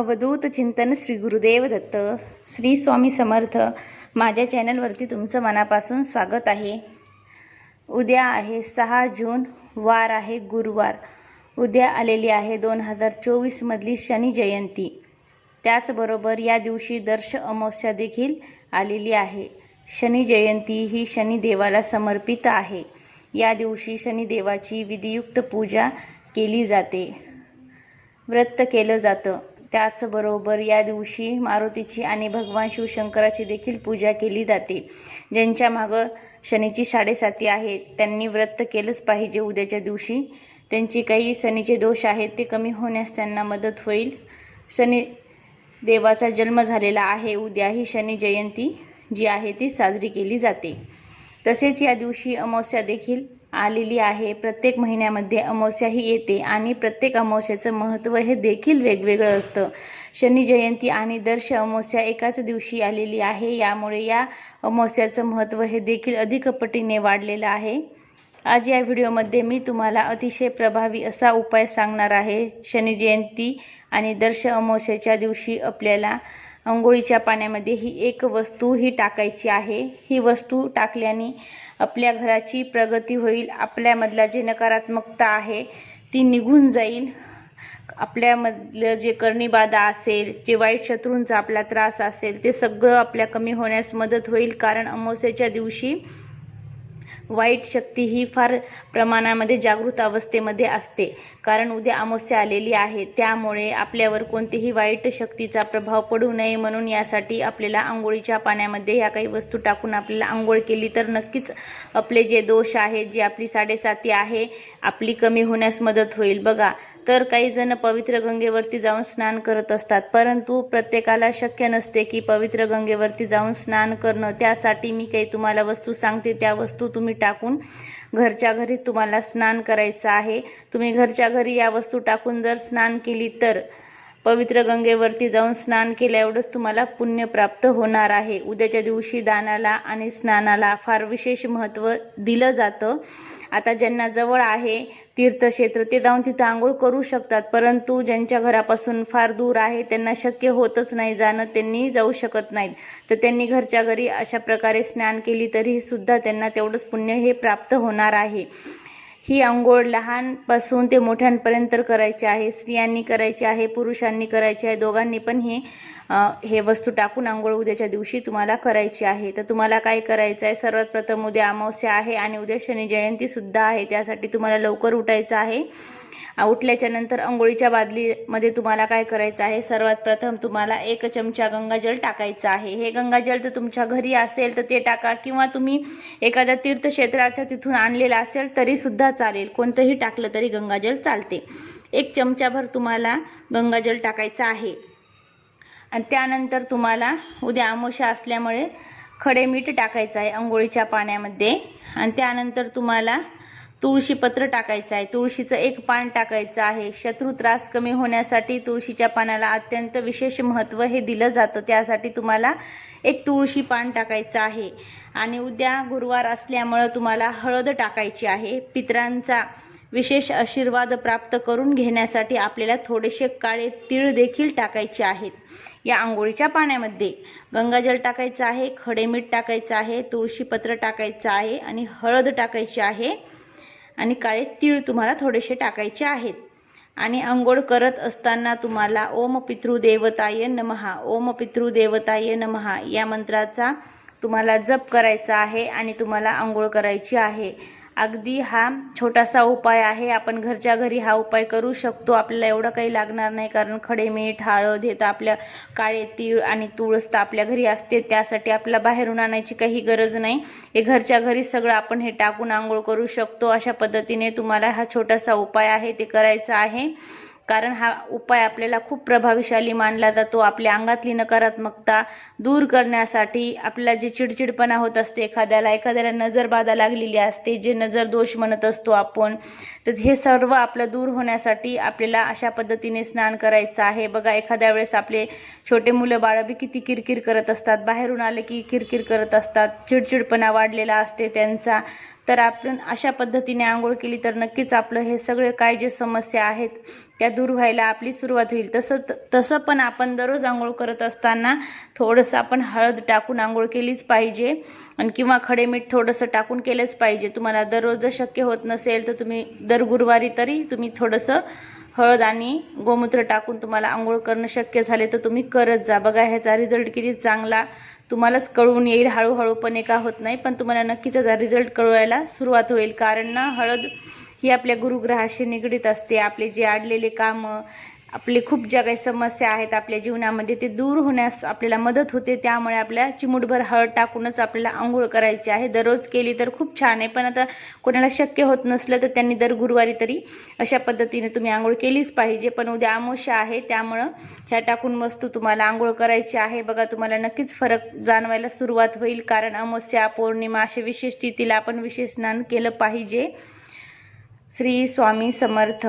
अवधूत चिंतन श्री गुरुदेव दत्त. श्री स्वामी समर्थ. माझ्या चॅनलवरती तुमचं मनापासून स्वागत आहे. उद्या आहे सहा जून वार आहे गुरुवार. उद्या आलेली आहे दोन हजार चोवीसमधली शनी जयंती. त्याचबरोबर या दिवशी दर्श अमावस्या देखील आलेली आहे. शनी जयंती ही शनिदेवाला समर्पित आहे. या दिवशी शनिदेवाची विधियुक्त पूजा केली जाते. व्रत केलं जातं. त्याचबरोबर या दिवशी मारुतीची आणि भगवान शिवशंकराची देखील पूजा केली जाते. ज्यांच्या मागं शनीची साडेसाती आहे त्यांनी व्रत केलंच पाहिजे. उद्याच्या दिवशी त्यांची काही शनीचे दोष आहेत ते कमी होण्यास त्यांना मदत होईल. शनी देवाचा जन्म झालेला आहे. उद्या ही शनी जयंती जी आहे ती साजरी केली जाते. तसेच या दिवशी अमावस्या देखील आलेली आहे. प्रत्येक महिन्यामध्ये अमावस्या ही येते आणि प्रत्येक अमावस्याचं महत्त्व हे देखील वेगवेगळं असतं. शनी जयंती आणि दर्श अमावस्या एकाच दिवशी आलेली आहे. यामुळे या अमावस्याचं महत्त्व हे देखील अधिक पटीने वाढलेलं आहे. आज या व्हिडिओमध्ये मी तुम्हाला अतिशय प्रभावी असा उपाय सांगणार आहे. शनी जयंती आणि दर्श अमावस्याच्या दिवशी आपल्याला आंघोळीच्या पाण्यामध्ये ही एक वस्तू ही टाकायची आहे. ही वस्तू टाकल्याने आपल्या घराची प्रगती होईल आपल्यामधला जे नकारात्मकता आहे ती निघून जाईल. आपल्यामधलं जे करणीबाधा असेल जे वाईट शत्रूंचा आपला त्रास असेल ते सगळं आपल्या कमी होण्यास मदत होईल. कारण अमावस्याच्या दिवशी वाईट शक्ती ही फार प्रमाणामध्ये जागृत अवस्थेमध्ये असते. कारण उद्या अमावस्या आलेली आहे त्यामुळे आपल्यावर कोणतीही वाईट शक्तीचा प्रभाव पडू नये म्हणून यासाठी आपल्याला आंघोळीच्या पाण्यामध्ये ह्या काही वस्तू टाकून आपल्याला आंघोळ केली तर नक्कीच आपले जे दोष आहेत जी आपली साडेसाती आहे आपली कमी होण्यास मदत होईल. बघा तर काही जण पवित्र गंगेवरती जाऊन स्नान करत असतात परंतु प्रत्येकाला शक्य नसते की पवित्र गंगेवरती जाऊन स्नान करणं. त्यासाठी मी काही तुम्हाला वस्तू सांगते त्या वस्तू तुम्ही टाकून घरच्या घरी तुम्हाला स्नान करायचं आहे. तुम्ही घरच्या घरी या वस्तू टाकून जर स्नान केली तर पवित्र गंगेवरती जाऊन स्नान केल्या एवढंच तुम्हाला पुण्य प्राप्त होणार आहे. उद्याच्या दिवशी दानाला आणि स्नानाला फार विशेष महत्त्व दिलं जातं. आता ज्यांना जवळ आहे तीर्थक्षेत्र ते जाऊन तिथं आंघोळ करू शकतात. परंतु ज्यांच्या घरापासून फार दूर आहे त्यांना शक्य होतच नाही जाणं त्यांनी जाऊ शकत नाहीत. तर त्यांनी घरच्या घरी अशा प्रकारे स्नान केली तरी सुद्धा त्यांना तेवढंच पुण्य हे प्राप्त होणार आहे. ही आंघोळ लहानपासून ते मोठ्यांपर्यंत करायची आहे स्त्रियांनी करायची आहे पुरुषांनी करायची आहे दोघांनी पण हे हे वस्तू टाकून आंघोळ उद्याच्या दिवशी तुम्हाला करायची आहे. तर तुम्हाला काय करायचं आहे? सर्वात प्रथम उद्या अमावस्या आहे आणि उद्या शनी जयंतीसुद्धा आहे. त्यासाठी तुम्हाला लवकर उठायचं आहे. उठल्याच्या नंतर अंघोळीच्या बादलीमध्ये तुम्हाला काय करायचं आहे? सर्वात प्रथम तुम्हाला एक चमचा गंगाजल टाकायचं आहे. हे गंगाजल जर तुमच्या घरी असेल तर ते टाका किंवा तुम्ही एखाद्या तीर्थक्षेत्राच्या तिथून आणलेलं असेल तरीसुद्धा चालेल. कोणतंही टाकलं तरी गंगाजल चालते. एक चमचाभर तुम्हाला गंगाजल टाकायचं आहे. आणि त्यानंतर तुम्हाला उद्या आमोशा असल्यामुळे खडे मीठ टाकायचं आहे अंघोळीच्या पाण्यामध्ये. आणि त्यानंतर तुम्हाला तुळशीपत्र टाकायचं आहे. तुळशीचं एक पान टाकायचं आहे. शत्रू त्रास कमी होण्यासाठी तुळशीच्या पानाला अत्यंत विशेष महत्त्व हे दिलं जातं. त्यासाठी तुम्हाला एक तुळशी पान टाकायचं आहे. आणि उद्या गुरुवार असल्यामुळं तुम्हाला हळद टाकायची आहे. पित्रांचा विशेष आशीर्वाद प्राप्त करून घेण्यासाठी आपल्याला थोडेसे काळे तीळ देखील टाकायचे आहेत. या आंघोळीच्या पाण्यामध्ये गंगाजल टाकायचं आहे खडे मीठ टाकायचं आहे तुळशीपत्र टाकायचं आहे आणि हळद टाकायची आहे आणि काळे तीळ तुम्हाला थोडेसे टाकायचे आहेत. आणि आंघोळ करत असताना तुम्हाला ओम पितृदेवताय नमहा ओम पितृदेवताय नमहा या मंत्राचा तुम्हाला जप करायचा आहे आणि तुम्हाला आंघोळ करायची आहे. अगदी हा छोटासा उपाय आहे. आपण घरच्या घरी हा उपाय करू शकतो. आपल्याला एवढं काही लागणार नाही कारण खडे मीठ हळद हे तर आपल्या काळे तीळ आणि तुळस तर आपल्या घरी असते. त्यासाठी आपल्याला बाहेरून आणायची काही गरज नाही. हे घरच्या घरी सगळं आपण हे टाकून आंघोळ करू शकतो. अशा पद्धतीने तुम्हाला हा छोटासा उपाय आहे ते करायचा आहे. कारण हा उपाय आपल्याला खूप प्रभावीशाली मानला जातो. आपल्या अंगातली नकारात्मकता दूर करण्यासाठी आपल्याला जे चिडचिडपणा होत असते एखाद्याला एखाद्याला नजरबाधा लागलेली असते जे नजर दोष म्हणत असतो आपण तर हे सर्व आपलं दूर होण्यासाठी आपल्याला अशा पद्धतीने स्नान करायचं आहे. बघा एखाद्या वेळेस आपले छोटे मुलं बाळं बी किती किरकिर करत असतात. बाहेरून आले की किरकिर करत असतात. चिडचिडपणा वाढलेला असते त्यांचा. तर आपण अशा पद्धतीने आंघोळ केली तर नक्कीच आपलं हे सगळे काय जे समस्या आहेत त्या दूर व्हायला आपली सुरुवात होईल. तसं तसं पण आपण दररोज आंघोळ करत असताना थोडंसं आपण हळद टाकून आंघोळ केलीच पाहिजे आणि किंवा खडे मीठ थोडंसं टाकून केलंच पाहिजे. तुम्हाला दररोज जर शक्य होत नसेल तर तुम्ही दर गुरुवारी तरी तुम्ही थोडंसं हळद आणि गोमूत्र टाकून तुम्हाला आंघोळ करणं शक्य झाले तर तुम्ही करत जा. बघा ह्याचा रिझल्ट किती चांगला. तुम्हालाच कळून येईल हळूहळू पण एका होत नाही पण तुम्हाला नक्कीच याचा रिझल्ट कळवायला सुरुवात होईल. कारण ना हळद ही आपल्या गुरुग्रहाशी निगडीत असते. आपले जे आडलेले कामं आपले खूप ज्या काही समस्या आहेत आपल्या जीवनामध्ये ते दूर होण्यास आपल्याला मदत होते. त्यामुळे आपल्या चिमूटभर हळद टाकूनच आपल्याला आंघोळ करायची आहे. दररोज केली तर खूप छान आहे. पण आता कोणाला शक्य होत नसलं तर त्यांनी दर गुरुवारी तरी अशा पद्धतीने तुम्ही आंघोळ केलीच पाहिजे. पण उद्या आमोशा आहे. त्यामुळं ह्या टाकून वस्तू तुम्हाला आंघोळ करायची आहे. बघा तुम्हाला नक्कीच फरक जाणवायला सुरुवात होईल. कारण अमावस्या पौर्णिमा अशा विशेष तिथीला आपण विशेष स्नान केलं पाहिजे. श्री स्वामी समर्थ.